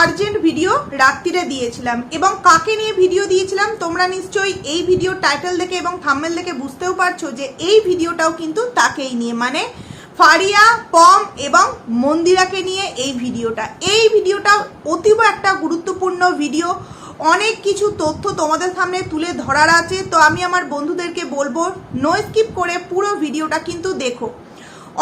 Urgent video রাত্রিরে দিয়েছিলাম। এবং কাকে নিয়ে ভিডিও দিয়েছিলাম, তোমরা নিশ্চয়ই এই ভিডিও টাইটেল দেখে এবং থাম্বেল দেখে বুঝতেও পারছ যে এই ভিডিওটাও কিন্তু তাকেই নিয়ে মানে ফারিয়া, পম এবং মন্দিরাকে নিয়ে এই ভিডিওটা এই ভিডিওটা অতীব একটা গুরুত্বপূর্ণ ভিডিও অনেক কিছু তথ্য তোমাদের সামনে তুলে ধরার আছে। তো আমি আমার বন্ধুদেরকে বলব নো স্কিপ করে পুরো ভিডিওটা কিন্তু দেখো।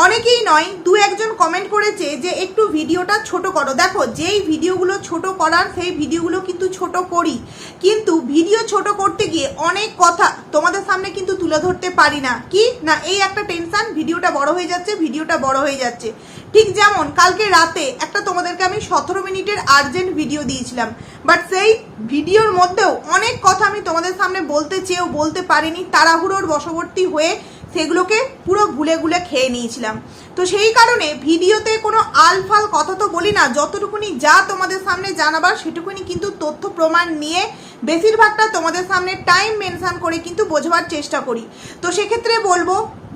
অনেকেই নয়, দু একজন কমেন্ট করেছে যে একটু ভিডিওটা ছোট করো। দেখো, যেই ভিডিওগুলো ছোট করার, সেই ভিডিওগুলো কিন্তু ছোট করি। কিন্তু ভিডিও ছোট করতে গিয়ে অনেক কথা তোমাদের সামনে কিন্তু তুলে ধরতে পারি না। কি? না, এই একটা টেনশন ভিডিওটা বড় হয়ে যাচ্ছে, ভিডিওটা বড় হয়ে যাচ্ছে। ঠিক যেমন কালকে রাতে একটা তোমাদেরকে আমি সতেরো মিনিটের আর্জেন্ট ভিডিও দিয়েছিলাম। বাট সেই ভিডিওর মধ্যেও অনেক কথা আমি তোমাদের সামনে বলতে চেয়েও বলতে পারিনি, তাড়াহুড়োর বশবর্তী হয়ে সেগুলোকে পুরো গুলে গুলে খেয়ে নিয়েছিলাম। তো সেই কারণে ভিডিওতে কোনো আলফাল কথা তো বলি না, যতটুকুনি যা তোমাদের সামনে জানাবার সেটুকুনি কিন্তু তথ্য প্রমাণ নিয়ে বেশিরভাগটা তোমাদের সামনে টাইম মেনশান করে কিন্তু বোঝাবার চেষ্টা করি। তো সেক্ষেত্রে বলব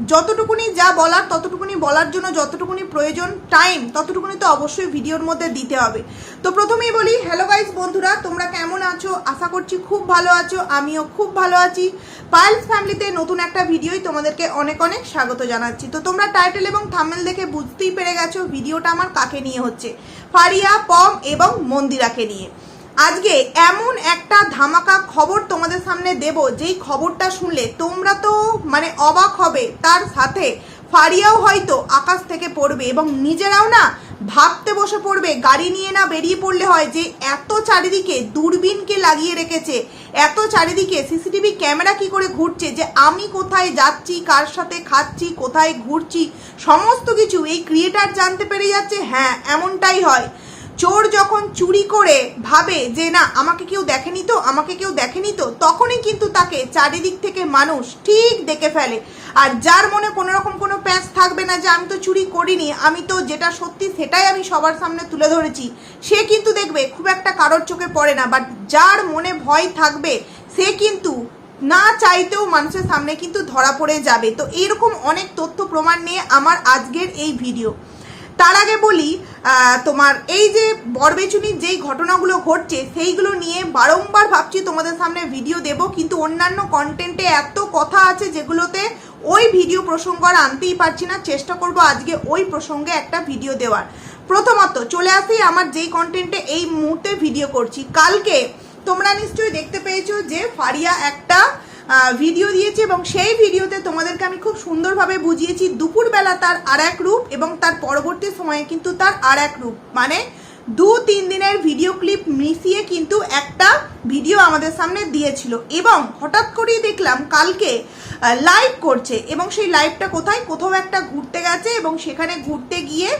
যতটুকুনি যা বলার, ততটুকুনি বলার জন্য যতটুকুনি প্রয়োজন টাইম ততটুকুনি তো অবশ্যই ভিডিওর মধ্যে দিতে হবে। তো প্রথমেই বলি হ্যালো গাইজ বন্ধুরা, তোমরা কেমন আছো? আশা করছি খুব ভালো আছো, আমিও খুব ভালো আছি। পাইলস ফ্যামিলিতে নতুন একটা ভিডিওই তোমাদেরকে অনেক অনেক স্বাগত জানাচ্ছি। তো তোমরা টাইটেল এবং থামেল দেখে বুঝতেই পেরে গেছো, ভিডিওটা আমার কাকে নিয়ে হচ্ছে? ফারিয়া, পম এবং মন্দিরাকে নিয়ে। আজকে এমন একটা ধামাকা খবর তোমাদের সামনে দেব, যেই খবরটা শুনলে তোমরা তো মানে অবাক হবে। তার সাথে ফারিয়াও হয়তো আকাশ থেকে পড়বে এবং নিজেরাও না ভাবতে বসে পড়বে, গাড়ি নিয়ে না বেরিয়ে পড়লে হয় যে এত চারিদিকে দূরবীনকে লাগিয়ে রেখেছে, এত চারিদিকে সিসিটিভি ক্যামেরা কি করে ঘুরছে যে আমি কোথায় যাচ্ছি, কার সাথে খাচ্ছি, কোথায় ঘুরছি, সমস্ত কিছু এই ক্রিয়েটার জানতে পেরে যাচ্ছে হ্যাঁ এমনটাই হয়। চোর যখন চুরি করে ভাবে যে না, আমাকে কেউ দেখেনি তো, আমাকে কেউ দেখেনি তো, তখনই কিন্তু তাকে চারিদিক থেকে মানুষ ঠিক দেখে ফেলে। আর যার মনে কোনো রকম কোনো প্যাঁচ থাকবে না যে আমি তো চুরি করিনি, আমি তো যেটা সত্যি সেটাই আমি সবার সামনে তুলে ধরেছি, সে কিন্তু দেখবে খুব একটা কারোর চোখে পড়ে না। বাট যার মনে ভয় থাকবে, সে কিন্তু না চাইতেও মানুষের সামনে কিন্তু ধরা পড়ে যাবে। তো এইরকম অনেক তথ্য প্রমাণ নিয়ে আমার আজকের এই ভিডিও তার আগে বলি তোমার এই যে বরবেচুনির যেই ঘটনাগুলো ঘটছে, সেইগুলো নিয়ে বারংবার ভাবছি তোমাদের সামনে ভিডিও দেব, কিন্তু অন্যান্য কন্টেন্টে এত কথা আছে যেগুলোতে ওই ভিডিও প্রসঙ্গ আর আনতেই পারছি না। চেষ্টা করব আজকে ওই প্রসঙ্গে একটা ভিডিও দেওয়ার। প্রথমত চলে আসি আমার যেই কন্টেন্টে এই মুহূর্তে ভিডিও করছি। কালকে তোমরা নিশ্চয়ই দেখতে পেয়েছ যে ফারিয়া একটা ভিডিও দিয়েছে এবং সেই ভিডিওতে তোমাদেরকে আমি খুব সুন্দরভাবে বুঝিয়েছি। দুপুরবেলা তার আর এক রূপ এবং তার পরবর্তী সময়ে কিন্তু তার আর এক রূপ। মানে দু তিন দিনের ভিডিও ক্লিপ মিশিয়ে কিন্তু একটা ভিডিও আমাদের সামনে দিয়েছিল এবং হঠাৎ করেই দেখলাম কালকে লাইভ করছে এবং সেই লাইভটা কোথায়? কোথাও একটা ঘুরতে গেছে এবং সেখানে ঘুরতে গিয়ে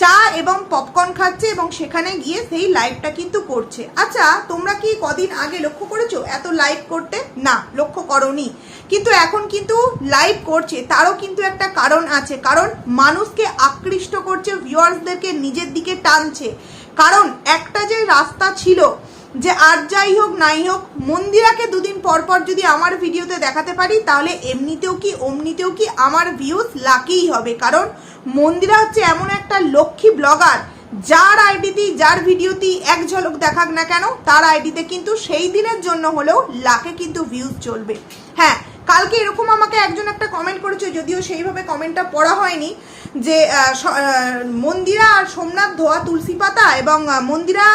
চা এবং পপকর্ন খাচ্ছে এবং সেখানে গিয়ে সেই লাইভটা কিন্তু করছে। আচ্ছা তোমরা কি কদিন আগে লক্ষ্য করেছ এত লাইভ করতে? না, লক্ষ্য করনি। কিন্তু এখন কিন্তু লাইভ করছে, তারও কিন্তু একটা কারণ আছে। কারণ মানুষকে আকৃষ্ট করছে ভিউয়ার্সদেরকে নিজের দিকে টানছে। কারণ একটা যে রাস্তা ছিল যে আর যাই হোক, নাই হোক, মন্দিরাকে দুদিন পর পর যদি আমার ভিডিওতে দেখাতে পারি, তাহলে এমনিতেও কি, অমনিতেও কি আমার ভিউজ লাকিই হবে। কারণ মন্দিরা হচ্ছে এমন একটা লক্ষ্মী ব্লগার যার আইডিতেই, যার ভিডিওতেই এক ঝলক দেখাক না কেন, তার আইডিতে কিন্তু সেই দিনের জন্য হলেও লাখে কিন্তু ভিউজ চলবে। হ্যাঁ কালকে এরকম আমাকে একজন একটা কমেন্ট করেছে, যদিও সেইভাবে কমেন্টটা পড়া হয়নি, যে মন্দিরা আর সোমনাথ ধোয়া তুলসী পাতা এবং মন্দিরা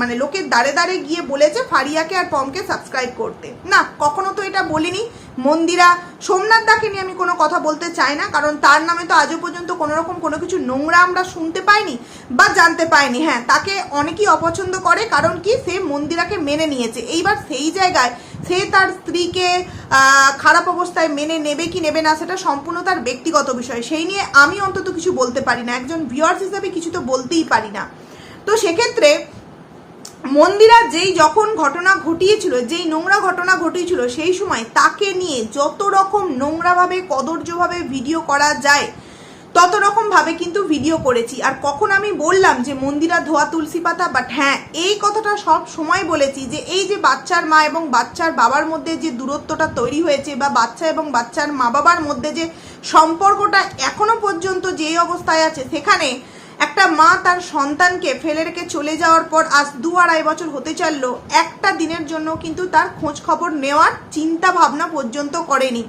মানে লোকের দাঁড়ে দাঁড়ে গিয়ে বলেছে ফারিয়াকে আর পমকে সাবস্ক্রাইব করতে। না, কখনো তো এটা বলিনি। মন্দিরা, সোমনাথ দাকে নিয়ে আমি কোনো কথা বলতে চাই না, কারণ তার নামে তো আজও পর্যন্ত কোনো রকম কোনো কিছু নোংরা আমরা শুনতে পাইনি বা জানতে পাইনি। হ্যাঁ তাকে অনেকেই অপছন্দ করে, কারণ কি? সে মন্দিরাকে মেনে নিয়েছে। এইবার সেই জায়গায় সে তার স্ত্রীকে খারাপ অবস্থায় মেনে নেবে কি নেবে না, সেটা সম্পূর্ণ তার ব্যক্তিগত বিষয়। সেই নিয়ে আমি অন্তত কিছু বলতে পারি না। একজন ভিউয়ার্স হিসাবে কিছু তো বলতেই পারি না। তো সেক্ষেত্রে মন্দিরা যেই যখন ঘটনা ঘটিয়েছিল, যেই নোংরা ঘটনা ঘটিয়েছিল, সেই সময় তাকে নিয়ে যত রকম নোংরাভাবে, কদর্যভাবে ভিডিও করা যায়, তত রকম ভাবে কিন্তু ভিডিও করেছি। আর কখন আমি বললাম যে মন্দিরা ধোয়া তুলসী পাতা বাট হ্যাঁ এই কথাটা সব সময় বলেছি যে এই যে বাচ্চার মা এবং বাচ্চার বাবার মধ্যে যে দূরত্বটা তৈরি হয়েছে বা বাচ্চা এবং বাচ্চার মা বাবার মধ্যে যে সম্পর্কটা এখনও পর্যন্ত যে অবস্থায় আছে, সেখানে একটা মা তার সন্তানকে ফেলে রেখে চলে যাওয়ার পর আজ দু আড়াই বছর হতে চাইল। একটা দিনের জন্য কিন্তু তার খোঁজ খবর নেওয়ার চিন্তা ভাবনা পর্যন্ত করেনি।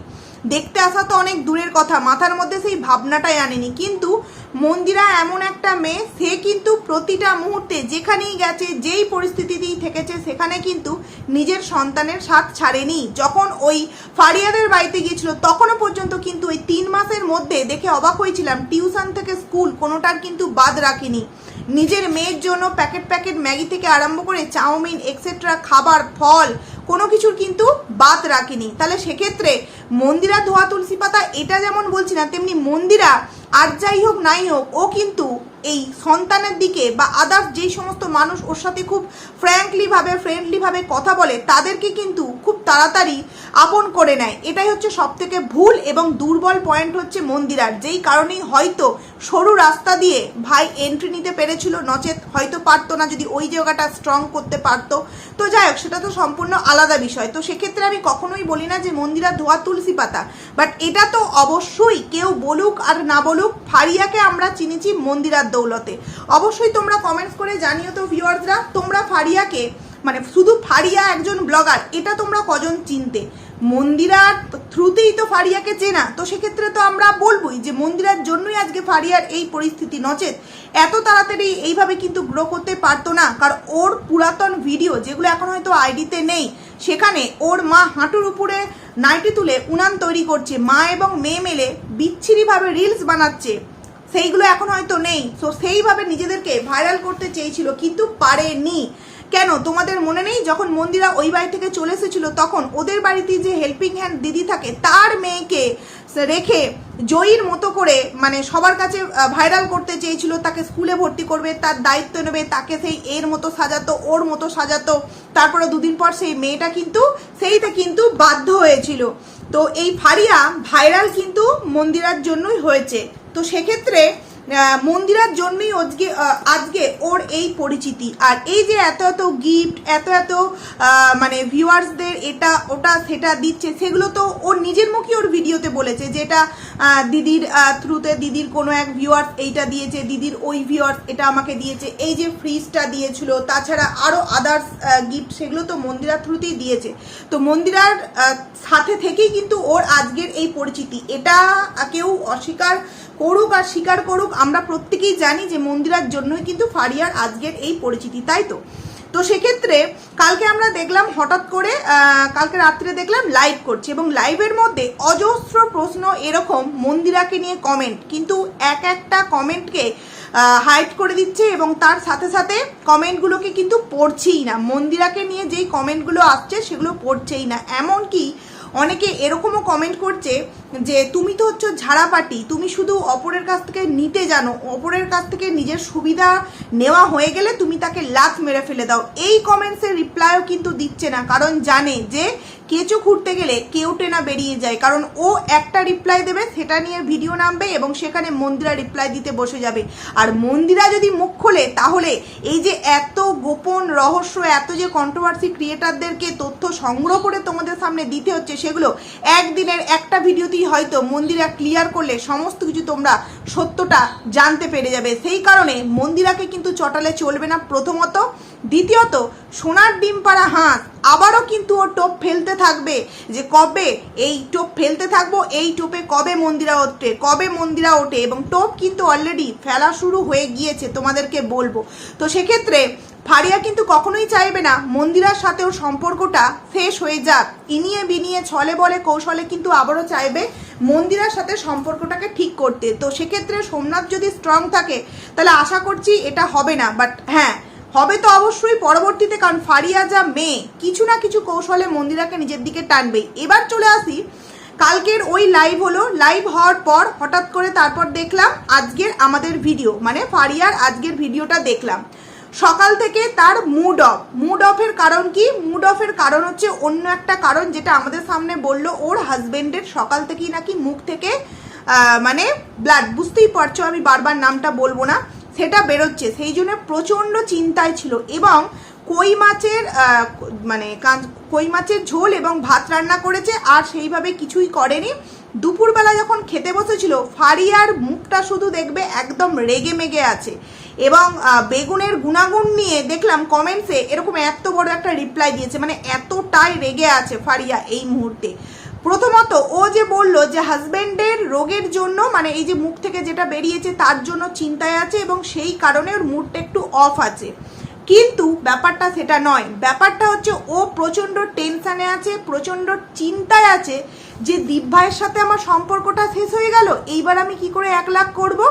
দেখতে আসা তো অনেক দূরের কথা, মাথার মধ্যে সেই ভাবনাটাই আনেনি। কিন্তু মন্দিরা এমন একটা মেয়ে, সে কিন্তু প্রতিটা মুহূর্তে যেখানেই গেছে, যেই পরিস্থিতিতেই থেকেছে, সেখানে কিন্তু নিজের সন্তানের সাথ ছাড়েনি। যখন ওই ফারিয়াদের বাড়িতে গিয়েছিল, তখনও পর্যন্ত কিন্তু ওই তিন মাসের মধ্যে দেখে অবাক হয়েছিলাম, টিউশন থেকে স্কুল কোনোটার কিন্তু বাদ রাখিনি। নিজের মেয়ের জন্য প্যাকেট প্যাকেট ম্যাগি থেকে আরম্ভ করে চাউমিন এক্সেট্রা খাবার, ফল কোনো কিছুর কিন্তু বাদ রাখিনি। তাহলে সেক্ষেত্রে মন্দিরা ধোয়া তুলসী পাতা, এটা যেমন বলছি না, তেমনি মন্দিরা আর যাই হোক নাই হোক, ও কিন্তু এই সন্তানের দিকে বা আদার্স যেই সমস্ত মানুষ ওর সাথে খুব ফ্র্যাঙ্কলিভাবে ফ্রেন্ডলিভাবে কথা বলে, তাদেরকে কিন্তু খুব তাড়াতাড়ি আপন করে নেয়। এটাই হচ্ছে সবথেকে ভুল এবং দুর্বল পয়েন্ট হচ্ছে মন্দিরার। যেই কারণেই হয়তো সরু রাস্তা দিয়ে ভাই এন্ট্রি নিতে পেরেছিল, নচেত হয়তো পারতো না যদি ওই জায়গাটা স্ট্রং করতে পারতো। তো যাই হোক, সেটা তো সম্পূর্ণ আলাদা বিষয়। তো সেক্ষেত্রে আমি কখনোই বলি না যে মন্দিরা ধোয়া তুলসী পাতা বাট এটা তো অবশ্যই কেউ বলুক আর না বলুক, ফারিয়াকে আমরা চিনেছি মন্দিরার দৌলতে। অবশ্যই তোমরা কমেন্টস করে জানিও তো ভিউয়ার্সরা তোমরা ফারিয়াকে মানে শুধু ফারিয়া একজন ব্লগার এটা তোমরা কজন চিনতে? মন্দিরার থ্রুতেই তো ফারিয়াকে চেনা, তো সেক্ষেত্রে তো আমরা বলবোই যে মন্দিরার জন্যই আজকে ফারিয়ার এই পরিস্থিতি নচেত। এত তাড়াতাড়ি এইভাবে কিন্তু গ্রো করতে পারতো না, কারণ ওর পুরাতন ভিডিও, যেগুলো এখন হয়তো আইডিতে নেই, সেখানে ওর মা হাঁটুর উপরে নাইটি তুলে উনান তৈরি করছে, মা এবং মেয়ে মেলে বিচ্ছিরিভাবে রিলস বানাচ্ছে। সেইগুলো এখন হয়তো নেই সো সেইভাবে নিজেদেরকে ভাইরাল করতে চেয়েছিল, কিন্তু পারেনি। কেন? তোমাদের মনে নেই যখন মন্দিরা ওই বাড়ি থেকে চলে এসেছিল, তখন ওদের বাড়িতে যে হেল্পিং হ্যান্ড দিদি থাকে, তার মেয়েকে রেখে জয়ীর মতো করে মানে সবার কাছে ভাইরাল করতে চেয়েছিল, তাকে স্কুলে ভর্তি করবে, তার দায়িত্ব নেবে, তাকে সেই এর মতো সাজাতো, ওর মতো সাজাতো। তারপরে দুদিন পর সেই মেয়েটা কিন্তু, সেইটা কিন্তু বাধ্য হয়েছিল। তো এই ফারিয়া ভাইরাল কিন্তু মন্দিরার জন্যই হয়েছে। তো সেক্ষেত্রে মন্দিরার জন্যই আজকে আজকে ওর এই পরিচিতি। আর এই যে এত এত গিফট এত এত মানে ভিউয়ার্সদের এটা, ওটা, সেটা দিচ্ছে, সেগুলো তো ওর নিজের মুখে ওর ভিডিওতে বলেছে যেটা দিদির থ্রুতে দিদির কোনো এক ভিউয়ার্স এইটা দিয়েছে, দিদির ওই ভিউয়ার্স এটা আমাকে দিয়েছে। এই যে ফ্রিজটা দিয়েছিল, তাছাড়া আরও আদার্স গিফট সেগুলো তো মন্দিরার থ্রুতেই দিয়েছে। তো মন্দিরার সাথে থেকেই কিন্তু ওর আজকের এই পরিচিতি। এটা কেউ অস্বীকার করুক আর স্বীকার করুক, আমরা প্রত্যেকেই জানি যে মন্দিরার জন্যই কিন্তু ফারিয়ার আজকের এই পরিচিতি, তাই তো? তো সেক্ষেত্রে কালকে আমরা দেখলাম, হঠাৎ করে কালকে রাত্রে দেখলাম লাইভ করছে এবং লাইভের মধ্যে অজস্র প্রশ্ন এরকম মন্দিরাকে নিয়ে কমেন্ট কিন্তু এক একটা কমেন্টকে হাইড করে দিচ্ছে এবং তার সাথে সাথে কমেন্টগুলোকে কিন্তু পড়ছেই না। মন্দিরাকে নিয়ে যেই কমেন্টগুলো আসছে সেগুলো পড়ছেই না। এমনকি অনেকে এরকমও কমেন্ট করছে যে, তুমি তো হচ্ছে ঝাড়াপাটি, তুমি শুধু অপরের কাছ থেকে নিতে জানো, অপরের কাছ থেকে নিজের সুবিধা নেওয়া হয়ে গেলে তুমি তাকে লাত মেরে ফেলে দাও। এই কমেন্টসের রিপ্লাইও কিন্তু দিচ্ছে না, কারণ জানে যে কেঁচো খুঁড়তে গেলে কেউ টেনা বেরিয়ে যায়, কারণ ও একটা রিপ্লাই দেবে, সেটা নিয়ে ভিডিও নামবে এবং সেখানে মন্দিরা রিপ্লাই দিতে বসে যাবে। আর মন্দিরা যদি মুখ খোলে, তাহলে এই যে এত গোপন রহস্য, এত যে কন্ট্রোভার্সি ক্রিয়েটারদেরকে তথ্য সংগ্রহ করে তোমাদের সামনে দিতে হচ্ছে, সেগুলো একদিনের একটা ভিডিওতেই হয়তো মন্দিরা ক্লিয়ার করলে সমস্ত কিছু তোমরা সত্যটা জানতে পেরে যাবে। সেই কারণে মন্দিরাকে কিন্তু চটালে চলবে না প্রথমত। দ্বিতীয়ত, সোনার ডিম পাড়া হাঁস, আবারও কিন্তু ও টোপ ফেলতে থাকবে যে কবে এই টোপ ফেলতে থাকব, এই টোপে কবে মন্দিরা ওঠে, কবে মন্দিরা ওঠে এবং টোপ কিন্তু অলরেডি ফেলা শুরু হয়ে গিয়েছে, তোমাদেরকে বলব। তো সেক্ষেত্রে ফারিয়া কিন্তু কখনোই চাইবে না, মন্দিরার সাথে ওর সম্পর্কটা শেষ হয়ে যাক। ইনিয়ে বিনিয়ে ছলে বলে কৌশলে কিন্তু আবারও চাইবে মন্দিরার সাথে সম্পর্কটাকে ঠিক করতে। তো সেক্ষেত্রে সোমনাথ যদি স্ট্রং থাকে, তাহলে আশা করছি এটা হবে না বাট হ্যাঁ হবে তো অবশ্যই পরবর্তীতে, কারণ ফারিয়া যা মেয়ে, কিছু না কিছু কৌশলে মন্দিরাকে নিজের দিকে টানবে এবার চলে আসি, কালকের ওই লাইভ হলো। লাইভ হওয়ার পর হঠাৎ করে তারপর দেখলাম আজকের আমাদের ভিডিও মানে ফারিয়ার আজকের ভিডিওটা দেখলাম। সকাল থেকে তার মুড অফ মুড অফের কারণ কি? মুড অফের কারণ হচ্ছে অন্য একটা কারণ যেটা আমাদের সামনে বলল ওর হাজবেন্ডের সকাল থেকেই নাকি মুখ থেকে মানে ব্লাড বুঝতেই পারছ আমি বারবার নামটা বলব না। সেটা বেরোচ্ছে। সেই জন্য প্রচণ্ড চিন্তায় ছিল এবং কই মাছের মানে কই মাছের ঝোল এবং ভাত রান্না করেছে আর সেইভাবে কিছুই করেনি। দুপুরবেলা যখন খেতে বসেছিল, ফারিয়ার মুখটা শুধু দেখবে একদম রেগে মেগে আছে এবং বেগুনের গুণাগুণ নিয়ে দেখলাম কমেন্টসে এরকম এত বড় একটা রিপ্লাই দিয়েছে। মানে এতটাই রেগে আছে ফারিয়া এই মুহূর্তে। প্রথমত ও যে বলল যে হাজবেন্ডের রোগের জন্য মানে এই যে মুখ থেকে যেটা বেরিয়েছে তার জন্য চিন্তায় আছে এবং সেই কারণে ওর মুডটা একটু অফ আছে। কিন্তু ব্যাপারটা সেটা নয়। ব্যাপারটা হচ্ছে ও প্রচণ্ড টেনশানে আছে, প্রচণ্ড চিন্তায় আছে যে দীপ ভাইয়ের সাথে আমার সম্পর্কটা শেষ হয়ে গেল, এইবার আমি কি করে এক লাখ করব?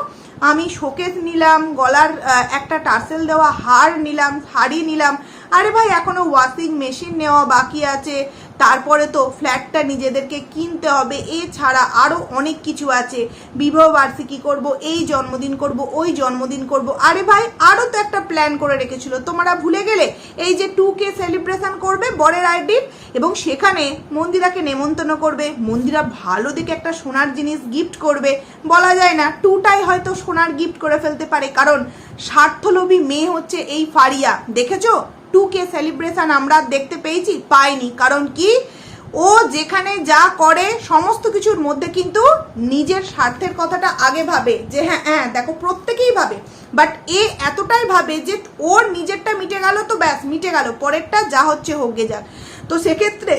আমি শোকেস নিলাম, গলার একটা টার্সেল দেওয়া হার নিলাম, শাড়ি নিলাম। আরে ভাই, এখনও ওয়াশিং মেশিন নেওয়া বাকি আছে তারপরে তো ফ্ল্যাটটা নিজেদেরকে কিনতে হবে, এছাড়া আরও অনেক কিছু আছে। বিবাহ বার্ষিকী করব, এই জন্মদিন করব, ওই জন্মদিন করব। আরে ভাই আরও তো একটা প্ল্যান করে রেখেছিল। তোমরা ভুলে গেলে, এই যে টু কে সেলিব্রেশন করবে বরের আইডির এবং সেখানে মন্দিরাকে নেমন্তন্ন করবে। মন্দিরা ভালো দেখে একটা সোনার জিনিস গিফট করবে। বলা যায় না টুটাই হয়তো সোনার গিফট করে ফেলতে পারে। কারণ স্বার্থলোভী মেয়ে হচ্ছে এই ফারিয়া। দেখেছ? টু কে সেলিব্রেশন আমরা দেখতে পেয়েছি, পাইনি। কারণ কি? ও যেখানে যা করে, সমস্ত কিছুর মধ্যে কিন্তু নিজের স্বার্থের কথাটা আগে ভাবে যে হ্যাঁ হ্যাঁ দেখো, প্রত্যেকেই ভাবে। বাট এ এতটাই ভাবে যে ওর নিজেরটা মিটে গেল তো ব্যাস, মিটে গেল। পরেরটা যা হচ্ছে হোক গে যাক। তো সেক্ষেত্রে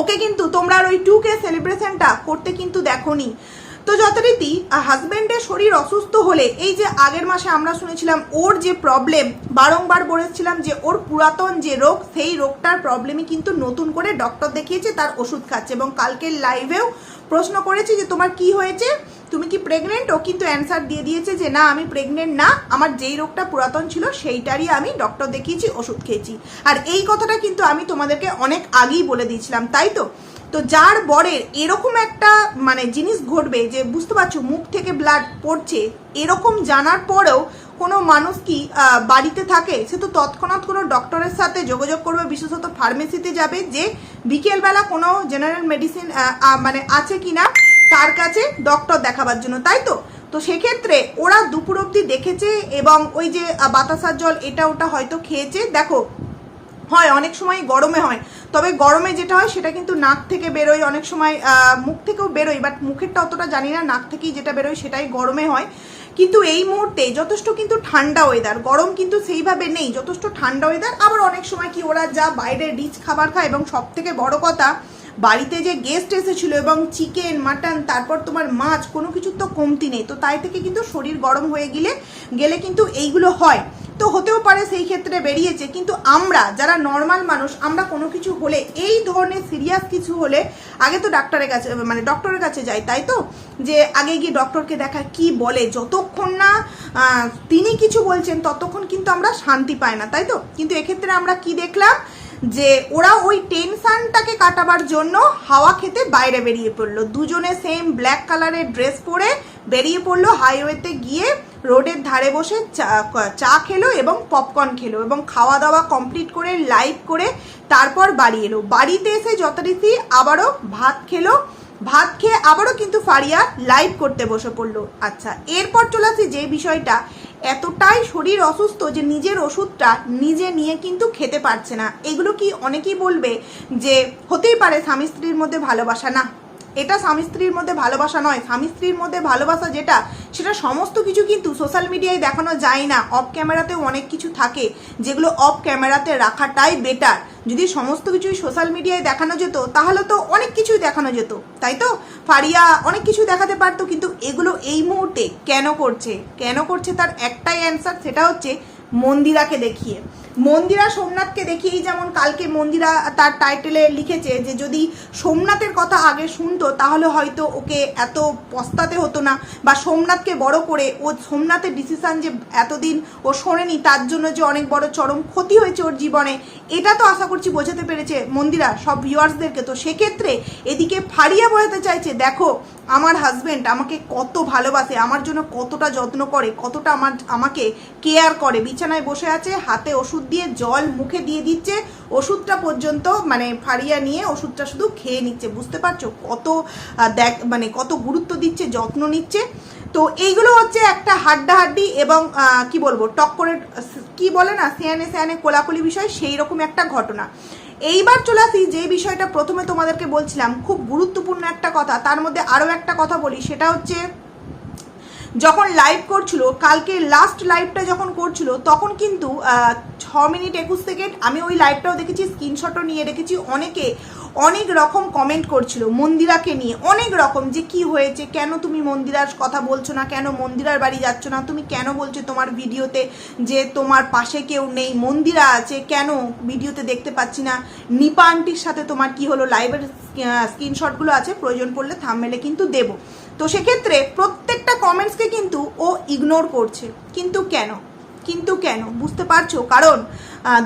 ওকে কিন্তু তোমরা আর ওই টু কে সেলিব্রেশনটা করতে কিন্তু দেখোনি। তো যথারীতি হাজবেন্ডের শরীর অসুস্থ হলে, এই যে আগের মাসে আমরা শুনেছিলাম ওর যে প্রবলেম বারংবার বলেছিলাম যে ওর পুরাতন যে রোগ, সেই রোগটার প্রবলেমই কিন্তু নতুন করে ডক্টর দেখিয়েছে, তার ওষুধ খাচ্ছে এবং কালকের লাইভেও প্রশ্ন করেছি যে, তোমার কি হয়েছে? তুমি কি প্রেগনেন্ট ও কিন্তু অ্যান্সার দিয়ে দিয়েছে যে, না, আমি প্রেগনেন্ট না, আমার যেই রোগটা পুরাতন ছিল, সেইটারই আমি ডক্টর দেখিয়েছি, ওষুধ খেয়েছি। আর এই কথাটা কিন্তু আমি তোমাদেরকে অনেক আগেই বলে দিয়েছিলাম, তাই তো? তো যার বরের এরকম একটা মানে জিনিস ঘটবে যে বুঝতে পারছ, মুখ থেকে ব্লাড পড়ছে, এরকম জানার পরেও কোনো মানুষ কি বাড়িতে থাকে? সে তো তৎক্ষণাৎ কোনো ডক্টরের সাথে যোগাযোগ করবে, বিশেষত ফার্মেসিতে যাবে যে বিকেলবেলা কোনো জেনারেল মেডিসিন মানে আছে কিনা, তার কাছে ডক্টর দেখাবার জন্য, তাই তো? তো সেক্ষেত্রে ওরা দুপুর অবধি দেখেছে এবং ওই যে বাতাসার জল এটা ওটা হয়তো খেয়েছে। দেখো হয়, অনেক সময় গরমে হয়। তবে গরমে যেটা হয়, সেটা কিন্তু নাক থেকে বেরোয়। অনেক সময় মুখ থেকেও বেরোয় বাট মুখেরটা অতটা জানি না, নাক থেকেই যেটা বেরোয়, সেটাই গরমে হয়। কিন্তু এই মুহূর্তে যথেষ্ট কিন্তু ঠান্ডা ওয়েদার গরম কিন্তু সেইভাবে নেই। যথেষ্ট ঠান্ডা ওয়েদার আবার অনেক সময় কি ওরা যা বাইরে রিচ খাবার খায়, এবং সব থেকে বড় কথা বাড়িতে যে গেস্ট এসেছিল এবং চিকেন মাটন তারপর তোমার মাছ, কোনো কিছুর তো কমতি নেই। তো তাই থেকে কিন্তু শরীর গরম হয়ে গেলে গেলে কিন্তু এইগুলো হয়। তো হতেও পারে সেই ক্ষেত্রে বেরিয়েছে। কিন্তু আমরা, যারা নর্মাল মানুষ, আমরা কোনো কিছু হলে, এই ধরনের সিরিয়াস কিছু হলে, আগে তো ডাক্তারের কাছে মানে ডক্টরের কাছে যাই, তাই তো? যে আগে গিয়ে ডক্টরকে দেখা কি বলে? যতক্ষণ না তিনি কিছু বলছেন, ততক্ষণ কিন্তু আমরা শান্তি পাই না, তাই তো? কিন্তু এক্ষেত্রে আমরা কি দেখলাম? যে ওরা ওই টেনশনটাকে কাটাবার জন্য হাওয়া খেতে বাইরে বেরিয়ে পড়ল। দুজনে সেম ব্ল্যাক কালারের ড্রেস পরে বেরিয়ে পড়ল হাইওয়েতে গিয়ে রোডের ধারে বসে চা খেলো এবং পপকর্ন খেলো এবং খাওয়া দাওয়া কমপ্লিট করে লাইভ করে তারপর বাড়ি এলো। বাড়িতে এসে যথারীতি আবারও ভাত খেলো। ভাত খেয়ে আবারও কিন্তু ফারিয়া লাইভ করতে বসে পড়ল। আচ্ছা এরপর চলে আসি যে বিষয়টা। এতটাই শরীর অসুস্থ যে নিজের ওষুধটা নিজে নিয়ে কিন্তু খেতে পারছে না। এগুলো কি অনেকেই বলবে যে হতেই পারে স্বামী স্ত্রীর মধ্যে ভালোবাসা? না। এটা স্বামী স্ত্রীর মধ্যে ভালোবাসা নয়। স্বামী স্ত্রীর মধ্যে ভালোবাসা যেটা, সেটা সমস্ত কিছু কিন্তু সোশ্যাল মিডিয়ায় দেখানো যায় না। অফ ক্যামেরাতেও অনেক কিছু থাকে, যেগুলো অফ ক্যামেরাতে রাখাটাই বেটার। যদি সমস্ত কিছুই সোশ্যাল মিডিয়ায় দেখানো যেত, তাহলে তো অনেক কিছুই দেখানো যেত, তাই তো? ফারিয়া অনেক কিছু দেখাতে পারতো, কিন্তু এগুলো এই মুহূর্তে কেন করছে? কেন করছে তার একটাই অ্যান্সার সেটা হচ্ছে মন্দিরাকে দেখিয়ে। মন্দিরা সোমনাথকে দেখিয়েই যেমন কালকে মন্দিরা তার টাইটেলে লিখেছে যে যদি সোমনাথের কথা আগে শুনতো, তাহলে হয়তো ওকে এত পস্তাতে হতো না বা সোমনাথকে বড় করে ও সোমনাথের ডিসিশান যে এতদিন ও শোনেনি, তার জন্য যে অনেক বড় চরম ক্ষতি হয়েছে ওর জীবনে, এটা তো আশা করছি বোঝাতে পেরেছে মন্দিরা, সব ভিউয়ার্সদেরকে তো সেক্ষেত্রে এদিকে ফারিয়া বোঝাতে চাইছে, দেখো, আমার হাজব্যান্ড আমাকে কত ভালোবাসে, আমার জন্য কতটা যত্ন করে, কতটা আমার, আমাকে কেয়ার করে। বিছানায় বসে আছে, হাতে ওষুধ দিয়ে জল মুখে দিয়ে দিচ্ছে, ওষুধটা পর্যন্ত মানে ফাড়িয়া নিয়ে ওষুধটা শুধু খেয়ে নিচ্ছে, বুঝতে পারছ? কত দেখ মানে কত গুরুত্ব দিচ্ছে, যত্ন নিচ্ছে। তো এইগুলো হচ্ছে একটা হাড্ডাহাড্ডি এবং কি বলব, টক করে, কি বলে না, সিয়ানে সিয়ানে কোলাকুলি বিষয়, সেই রকম একটা ঘটনা। এইবার চলে আসি, যে বিষয়টা প্রথমে তোমাদেরকে বলছিলাম, খুব গুরুত্বপূর্ণ একটা কথা, তার মধ্যে আরও একটা কথা বলি, সেটা হচ্ছে, যখন লাইভ করছিল, কালকে লাস্ট লাইভটা যখন করছিল, তখন কিন্তু মিনিট একুশ সেকেন্ড। আমি ওই লাইভটাও দেখেছি স্ক্রিনশটও নিয়ে রেখেছি অনেকে অনেক রকম কমেন্ট করছিল মন্দিরাকে নিয়ে। অনেক রকম যে কি হয়েছে, কেন তুমি মন্দিরার কথা বলছো না, কেন মন্দিরার বাড়ি যাচ্ছ না? তুমি কেন বলছো তোমার ভিডিওতে যে তোমার পাশে কেউ নেই, মন্দিরা আছে, কেন ভিডিওতে দেখতে পাচ্ছি না? নিপা আন্টির সাথে তোমার কি হলো? লাইভের স্ক্রিনশটগুলো আছে, প্রয়োজন পড়লে থামমেলে কিন্তু দেবো। তো সেক্ষেত্রে প্রত্যেকটা কমেন্টসকে কিন্তু ও ইগনোর করছে। কিন্তু কেন? কিন্তু কেন? বুঝতে পারছ? কারণ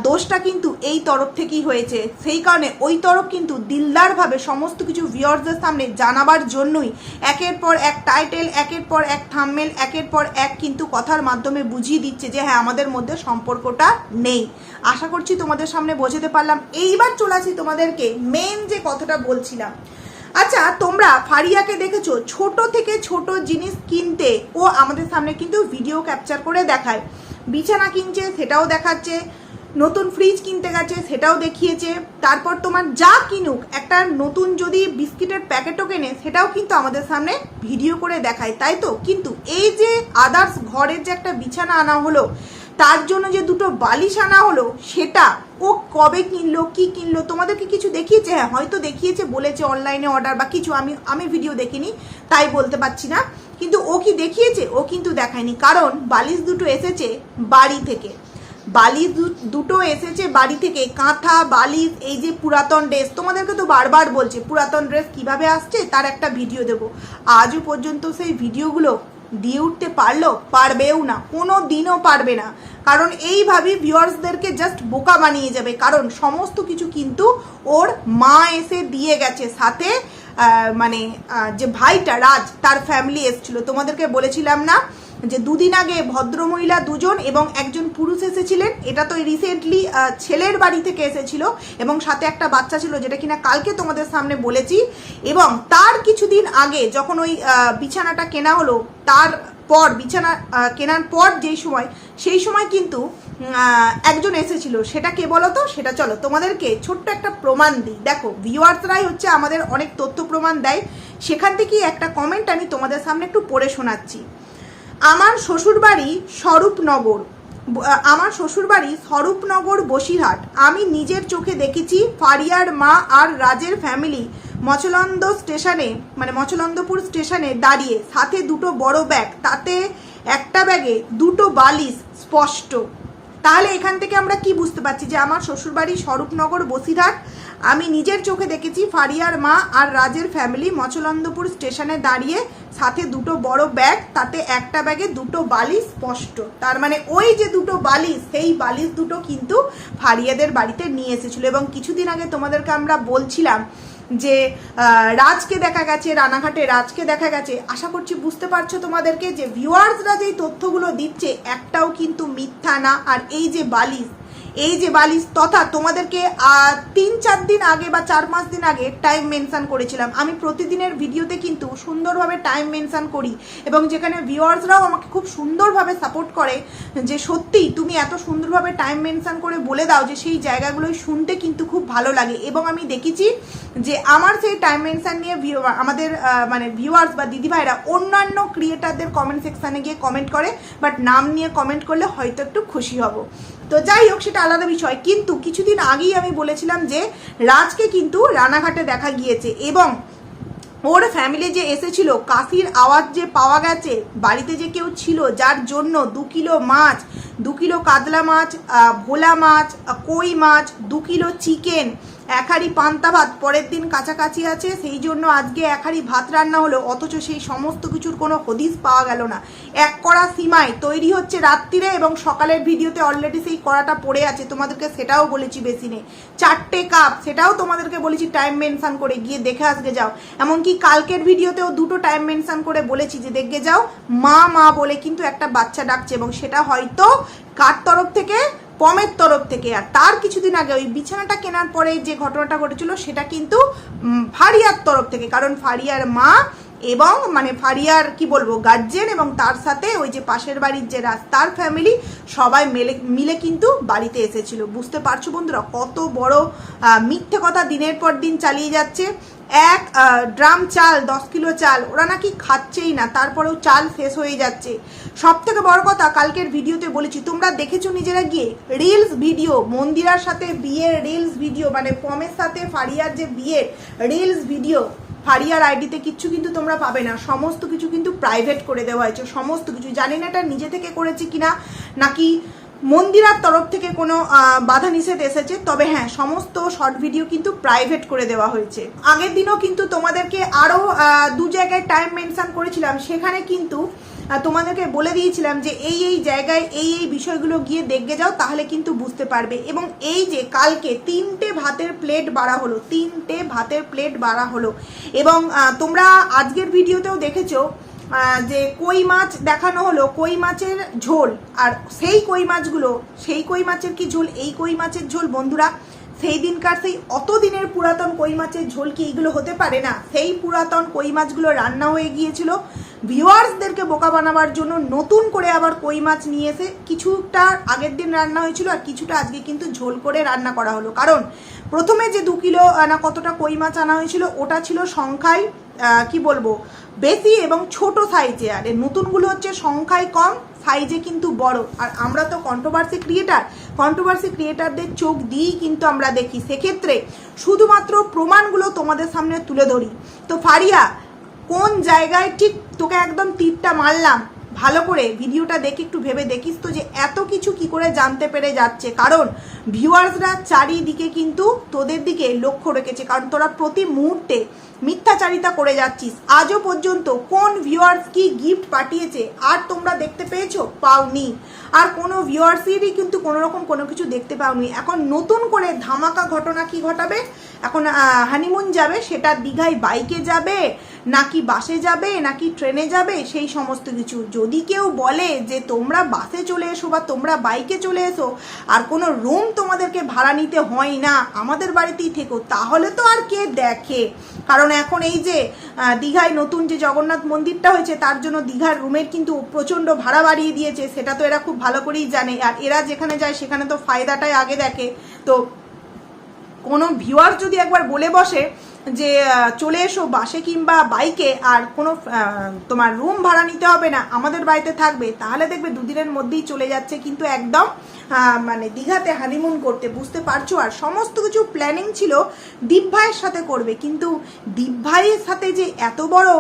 দোষটা কিন্তু এই তরফ থেকেই হয়েছে। সেই কারণে ওই তরফ কিন্তু দিলদারভাবে সমস্ত কিছু ভিউয়ার্সদের সামনে জানাবার জন্যই একের পর এক টাইটেল একের পর এক থাম্মেল একের পর এক কিন্তু কথার মাধ্যমে বুঝিয়ে দিচ্ছে যে হ্যাঁ আমাদের মধ্যে সম্পর্কটা নেই। আশা করছি তোমাদের সামনে বোঝাতে পারলাম। এইবার চলে আসি তোমাদেরকে মেন যে কথাটা বলছিলাম। আচ্ছা তোমরা ফারিয়াকে দেখেছ? ছোট থেকে ছোট জিনিস কিনতে ও আমাদের সামনে কিন্তু ভিডিও ক্যাপচার করে দেখায়। বিছানা কিনছে, সেটাও দেখাচ্ছে, নতুন ফ্রিজ কিনতে গেছে, সেটাও দেখিয়েছে। তারপর তোমার যা কিনুক, একটা নতুন যদি বিস্কিটের প্যাকেটও কেনে, সেটাও কিন্তু আমাদের সামনে ভিডিও করে দেখায়, তাই তো? কিন্তু এই যে আদার্স ঘরের যে একটা বিছানা আনা হলো তার জন্য যে দুটো বালিশ আনা হলো, সেটা ও কবে কিনলো, কি কিনলো, তোমাদেরকে কিছু দেখিয়েছে? হ্যাঁ হয়তো দেখিয়েছে, বলেছে অনলাইনে অর্ডার বা কিছু, আমি আমি ভিডিও দেখিনি, তাই বলতে পারছি না। কিন্তু ও কি দেখিয়েছে? ও কিন্তু দেখায়নি, কারণ বালিশ দুটো এসেছে বাড়ি থেকে। বালিশ দুটো এসেছে বাড়ি থেকে, কাঁথা, বালিশ, এই যে পুরাতন ড্রেস তোমাদেরকে তো বারবার বলছে, পুরাতন ড্রেস কীভাবে আসছে, তার একটা ভিডিও দেবো। আজও পর্যন্ত সেই ভিডিওগুলো দিয়ে উঠতে পারল, পারবেও না, কোনো দিনও পারবে না। কারণ এইভাবেই ভিউয়ার্সদেরকে জাস্ট বোকা বানিয়ে যাবে। কারণ সমস্ত কিছু কিন্তু ওর মা এসে দিয়ে গেছে। সাথে মানে যে ভাইটা রাজ, তার ফ্যামিলি এসছিল। তোমাদেরকে বলেছিলাম না যে দুদিন আগে ভদ্রমহিলা দুজন এবং একজন পুরুষ এসেছিলেন। এটা তো রিসেন্টলি ছেলের বাড়ি থেকে এসেছিল এবং সাথে একটা বাচ্চা ছিল যেটা কিনা কালকে তোমাদের সামনে বলেছি। এবং তার কিছুদিন আগে যখন ওই বিছানাটা কেনা হলো, তার পর, বিছানা কেনার পর যেই সময়, সেই সময় কিন্তু একজন এসেছিল। সেটা কে বলো তো? সেটা চলো, তোমাদেরকে ছোট্ট একটা প্রমাণ দিই। দেখো ভিউয়ার্সরাই হচ্ছে আমাদের অনেক তথ্য প্রমাণ দেয়। সেখান থেকেই একটা কমেন্ট আমি তোমাদের সামনে একটু পড়ে শোনাচ্ছি। আমার শ্বশুরবাড়ি স্বরূপনগর আমার শ্বশুরবাড়ি স্বরূপনগর, বসিরহাট। আমি নিজের চোখে দেখেছি ফারিয়ার মা আর রাজের ফ্যামিলি মচলন্দ স্টেশনে মানে মচলন্দপুর স্টেশনে দাঁড়িয়ে, সাথে দুটো বড় ব্যাগ তাতে একটা ব্যাগে দুটো বালিশ স্পষ্ট। তাহলে এখান থেকে আমরা কি বুঝতে পারছি যে আমার শ্বশুরবাড়ি স্বরূপনগর বসিরহাট? আমি নিজের চোখে দেখেছি ফারিয়ার মা আর রাজের ফ্যামিলি মচলন্দপুর স্টেশনে দাঁড়িয়ে সাথে দুটো বড় ব্যাগ তাতে একটা ব্যাগে দুটো বালিশ স্পষ্ট। তার মানে ওই যে দুটো বালিশ, সেই বালিশ দুটো কিন্তু ফারিয়াদের বাড়িতে নিয়ে এসেছিল। এবং কিছুদিন আগে তোমাদেরকে আমরা বলছিলাম যে রাজকে দেখা গেছে, রানাঘাটে রাজকে দেখা গেছে, আশা করছি বুঝতে পারছ তোমাদেরকে যে ভিউয়ার্সরা যেই তথ্যগুলো দিচ্ছে, একটাও কিন্তু মিথ্যা না। আর এই যে বালিশ, এই যে বালিশ তথা তোমাদেরকে তিন চার দিন আগে বা চার পাঁচ দিন আগে টাইম মেনশান করেছিলাম। আমি প্রতিদিনের ভিডিওতে কিন্তু সুন্দরভাবে টাইম মেনশান করি এবং যেখানে ভিউয়ার্সরাও আমাকে খুব সুন্দরভাবে সাপোর্ট করে যে সত্যিই তুমি এত সুন্দরভাবে টাইম মেনশান করে বলে দাও যে সেই জায়গাগুলোই শুনতে কিন্তু খুব ভালো লাগে। এবং আমি দেখেছি যে আমার সেই টাইম মেনশন নিয়ে আমাদের মানে ভিউয়ার্স বা দিদিভাইরা অন্যান্য ক্রিয়েটারদের কমেন্ট সেকশানে গিয়ে কমেন্ট করে বাট নাম নিয়ে কমেন্ট করলে হয়তো একটু খুশি হব। তো যাই হোক, সেটা আলাদা বিষয়। কিন্তু কিছুদিন আগেই আমি বলেছিলাম যে রাজকে কিন্তু রানাঘাটে দেখা গিয়েছে এবং ওর ফ্যামিলি যে এসেছিল, কাশির আওয়াজ যে পাওয়া গেছে, বাড়িতে যে কেউ ছিল, যার জন্য দু কিলো মাছ, দু কিলো কাতলা মাছ ভোলা মাছ কই মাছ, দু কিলো চিকেন এক হাঁড়ি পান্তা ভাত পরের দিন কাছাকাছি আছে, সেই জন্য আজকে এক হাঁড়ি ভাত রান্না হলো, অথচ সেই সমস্ত কিছুর কোনো হদিস পাওয়া গেল না। এক কড়া সীমায় তৈরি হচ্ছে রাত্রিরে এবং সকালের ভিডিওতে অলরেডি সেই কড়াটা পড়ে আছে, তোমাদেরকে সেটাও বলেছি বেসিনে। চারটে কাপ, সেটাও তোমাদেরকে বলেছি টাইম মেনশান করে, গিয়ে দেখে আসবে যাও। এমনকি কালকের ভিডিওতেও দুটো টাইম মেনশান করে বলেছি যে, দেখে যাও, মা মা বলে কিন্তু একটা বাচ্চা ডাকছে এবং সেটা হয়তো কার তরফ থেকে পমের তরফ থেকে। আর তার কিছুদিন আগে ওই বিছানাটা কেনার পরে যে ঘটনাটা ঘটেছিল, সেটা কিন্তু ফারিয়ার তরফ থেকে। কারণ ফারিয়ার মা এবং মানে ফারিয়ার, কি বলব গার্জেন এবং তার সাথে ওই যে পাশের বাড়ির যে রাস্তার ফ্যামিলি সবাই মিলে মিলে কিন্তু বাড়িতে এসেছিল। বুঝতে পারছ বন্ধুরা, কত বড় মিথ্যে কথা দিনের পর দিন চালিয়ে যাচ্ছে। এক ড্রাম চাল, দশ কিলো চাল, ওরা নাকি খাচ্ছেই না, তারপরেও চাল শেষ হয়ে যাচ্ছে। সব থেকে বড় কথা, কালকের ভিডিওতে বলেছি, তোমরা দেখেছ নিজেরা গিয়ে রিলস ভিডিও মন্দিরার সাথে বিয়ের রিলস ভিডিও মানে পমের সাথে ফারিয়ার যে বিয়ের রিলস ভিডিও ফারিয়ার আইডিতে কিচ্ছু কিন্তু তোমরা পাবে না। সমস্ত কিছু কিন্তু প্রাইভেট করে দেওয়া হয়েছে। সমস্ত কিছু। জানি না এটা নিজে থেকে করেছে কিনা, নাকি মন্দিরার তরফ থেকে কোনো বাধা নিষেধ এসেছে। তবে হ্যাঁ সমস্ত শর্ট ভিডিও কিন্তু প্রাইভেট করে দেওয়া হয়েছে। আগের দিনও কিন্তু তোমাদেরকে আরও দু জায়গায় টাইম মেনশান করেছিলাম। সেখানে কিন্তু তোমাদেরকে বলে দিয়েছিলাম যে এই এই জায়গায় এই এই বিষয়গুলো গিয়ে দেখে যাও, তাহলে কিন্তু বুঝতে পারবে। এবং এই যে কালকে তিনটে ভাতের প্লেট বাড়া হলো, তিনটে ভাতের প্লেট বাড়া হলো। এবং তোমরা আজকের ভিডিওতেও দেখেছ যে কই মাছ দেখানো হলো, কই মাছের ঝোল। আর সেই কই মাছগুলো, সেই কই মাছের কি ঝোল, এই কই মাছের ঝোল, বন্ধুরা, সেই দিনকার সেই অত দিনের পুরাতন কই মাছের ঝোল কি এইগুলো হতে পারে না? সেই পুরাতন কই মাছগুলো রান্না হয়ে গিয়েছিল। ভিউয়ার্সদেরকে বোকা বানাবার জন্য নতুন করে আবার কই মাছ নিয়ে এসে কিছুটা আগের দিন রান্না হয়েছিল আর কিছুটা আজকে কিন্তু ঝোল করে রান্না করা হলো। কারণ প্রথমে যে দু কিলো আহ, না কতটা কই মাছ আনা হয়েছিল ওটা ছিল সংখ্যায় কি বলব বেশি এবং ছোট সাইজে। আর নতুনগুলো হচ্ছে সংখ্যায় কম সাইজে কিন্তু বড়। আর আমরা তো কন্ট্রোভার্সি ক্রিয়েটার কন্ট্রোভার্সি ক্রিয়েটারদের চোখ দিয়েই কিন্তু আমরা দেখি। সেক্ষেত্রে শুধুমাত্র প্রমাণগুলো তোমাদের সামনে তুলে ধরি। তো ফারিয়া কোন জায়গায় ঠিক তোকে একদম তীরটা মারলাম? ভালো করে ভিডিওটা দেখে একটু ভেবে দেখিস তো যে এত কিছু কি করে জানতে পেরে যাচ্ছে। কারণ ভিউয়ার্সরা চারিদিকে কিন্তু তোদের দিকে লক্ষ্য রেখেছে। কারণ তোরা প্রতি মুহূর্তে মিথ্যাচারিতা করে যাচ্ছিস। আজও পর্যন্ত কোন ভিউয়ার্স কি গিফট পাঠিয়েছে আর তোমরা দেখতে পেয়েছ? পাওনি। আর কোনো ভিউয়ার্সেরই কিন্তু কোনো রকম কোনো কিছু দেখতে পাওনি। এখন নতুন করে ধামাকা ঘটনা কি ঘটাবে? এখন হানিমুন যাবে, সেটা দীঘায় বাইকে যাবে, নাকি বাসে যাবে, নাকি ট্রেনে যাবে, সেই সমস্ত কিছু। যদি কেউ বলে যে তোমরা বাসে চলে এসো বা তোমরা বাইকে চলে এসো, আর কোনো রুম তোমাদেরকে ভাড়া নিতে হয় না, আমাদের বাড়িতেই থেকো, তাহলে তো আর কে দেখে? কারণ এখন এই যে দীঘায় নতুন যে জগন্নাথ মন্দিরটা হয়েছে, তার জন্য দীঘার রুমের কিন্তু প্রচণ্ড ভাড়া বাড়িয়ে দিয়েছে, সেটা তো এরা খুব ভালো করেই জানে। আর এরা যেখানে যায়, সেখানে তো ফায়দাটাই আগে দেখে। তো কোনো ভিউয়ার যদি একবার বলে বসে যে চলে এসো বাসে কিংবা বাইকে আর কোনো তোমার রুম ভাড়া নিতে হবে না, আমাদের বাড়িতে থাকবে, তাহলে দেখবে দুদিনের মধ্যেই চলে যাচ্ছে। কিন্তু একদম মানে দীঘাতে হানিমুন করতে বুঝতে পারছ? আর সমস্ত কিছু প্ল্যানিং ছিল দীপ ভাইয়ের সাথে করবে। কিন্তু দীপ ভাইয়ের সাথে যে এত বড়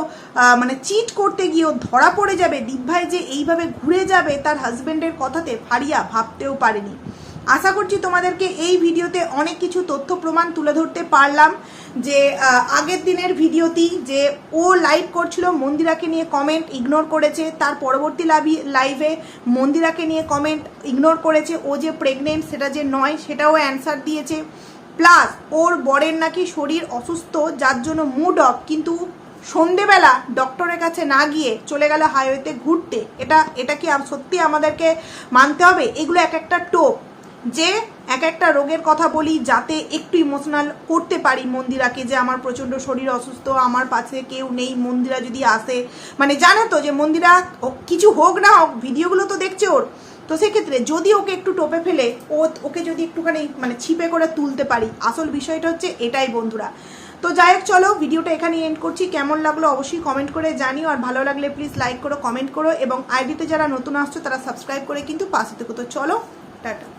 মানে চিট করতে গিয়েও ধরা পড়ে যাবে, দীপ ভাই যে এইভাবে ঘুরে যাবে তার হাজব্যান্ডের কথাতে ফারিয়া ভাবতেও পারেনি। আশা করছি তোমাদেরকে এই ভিডিওতে অনেক কিছু তথ্য প্রমাণ তুলে ধরতে পারলাম যে আগের দিনের ভিডিওটি যে ও লাইভ করছিল মন্দিরাকে নিয়ে কমেন্ট ইগনোর করেছে, তার পরবর্তী লাভি লাইভে মন্দিরাকে নিয়ে কমেন্ট ইগনোর করেছে, ও যে প্রেগনেন্ট সেটা যে নয় সেটাও অ্যান্সার দিয়েছে। প্লাস ওর বরের নাকি শরীর অসুস্থ, যার জন্য মুড অফ কিন্তু সন্ধেবেলা ডক্টরের কাছে না গিয়ে চলে গেল হাইওয়েতে ঘুরতে। এটা এটা কি সত্যি আমাদেরকে মানতে হবে? এগুলো এক একটা টোপ। যে এক একটা রোগের কথা বলি যাতে একটু ইমোশনাল করতে পারি মন্দিরাকে যে আমার প্রচণ্ড শরীর অসুস্থ, আমার পাশে কেউ নেই, মন্দিরা যদি আসে। মানে জানো তো যে মন্দিরা কিছু হোক না হোক, ভিডিওগুলো তো দেখছে ওর। তো সেক্ষেত্রে যদি ওকে একটু টোপে ফেলে, ও ওকে যদি একটুখানি মানে ছিপে করে তুলতে পারি, আসল বিষয়টা হচ্ছে এটাই বন্ধুরা। তো যাই হোক, চলো ভিডিওটা এখানে এন্ড করছি। কেমন লাগল অবশ্যই কমেন্ট করে জানিও, আর ভালো লাগলে প্লিজ লাইক করো কমেন্ট করো, এবং আইডিতে যারা নতুন আসছো, তারা সাবস্ক্রাইব করে কিন্তু পাশে থেকো। তো চলো, টাটা।